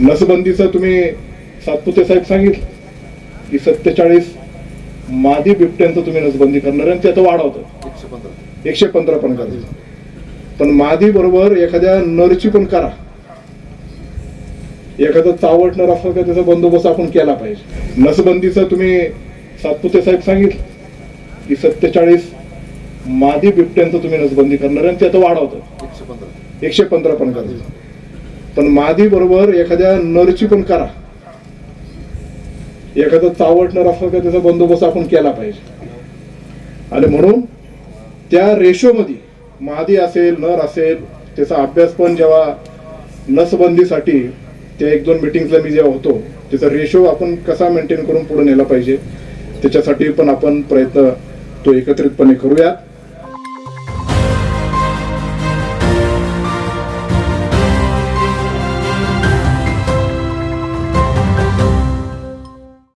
नसबंदीचं तुम्ही सातपुते साहेब सांगितलं की सत्तेचाळीस मादी बिबट्यांचं तुम्ही नसबंदी करणार आणि ते आता वाढवतं एकशे पंधरा पण करायचं पण मादी बरोबर एखाद्या नरची पण करा. एखादं चावटणार असं का त्याचा बंदोबस्त आपण केला पाहिजे. नसबंदीचं तुम्ही सातपुते साहेब सांगितलं की सत्तेचाळीस मादी बिबट्यांचं तुम्ही नसबंदी करणार आणि ते आता वाढवतं एकशे पंधरा. एकशे पंधरा पण करायचं पण मादी बरोबर एखाद्या नरची पण करा. एखादं चावटणार असं का त्याचा बंदोबस्त आपण केला पाहिजे. आणि म्हणून त्या रेशोमध्ये मादी असेल नर असेल त्याचा अभ्यास पण जेव्हा नसबंदीसाठी त्या एक दोन मिटिंगला मी जेव्हा होतो त्याचा रेशो आपण कसा मेंटेन करून पुढे नेला पाहिजे त्याच्यासाठी पण आपण प्रयत्न तो एकत्रितपणे करूया.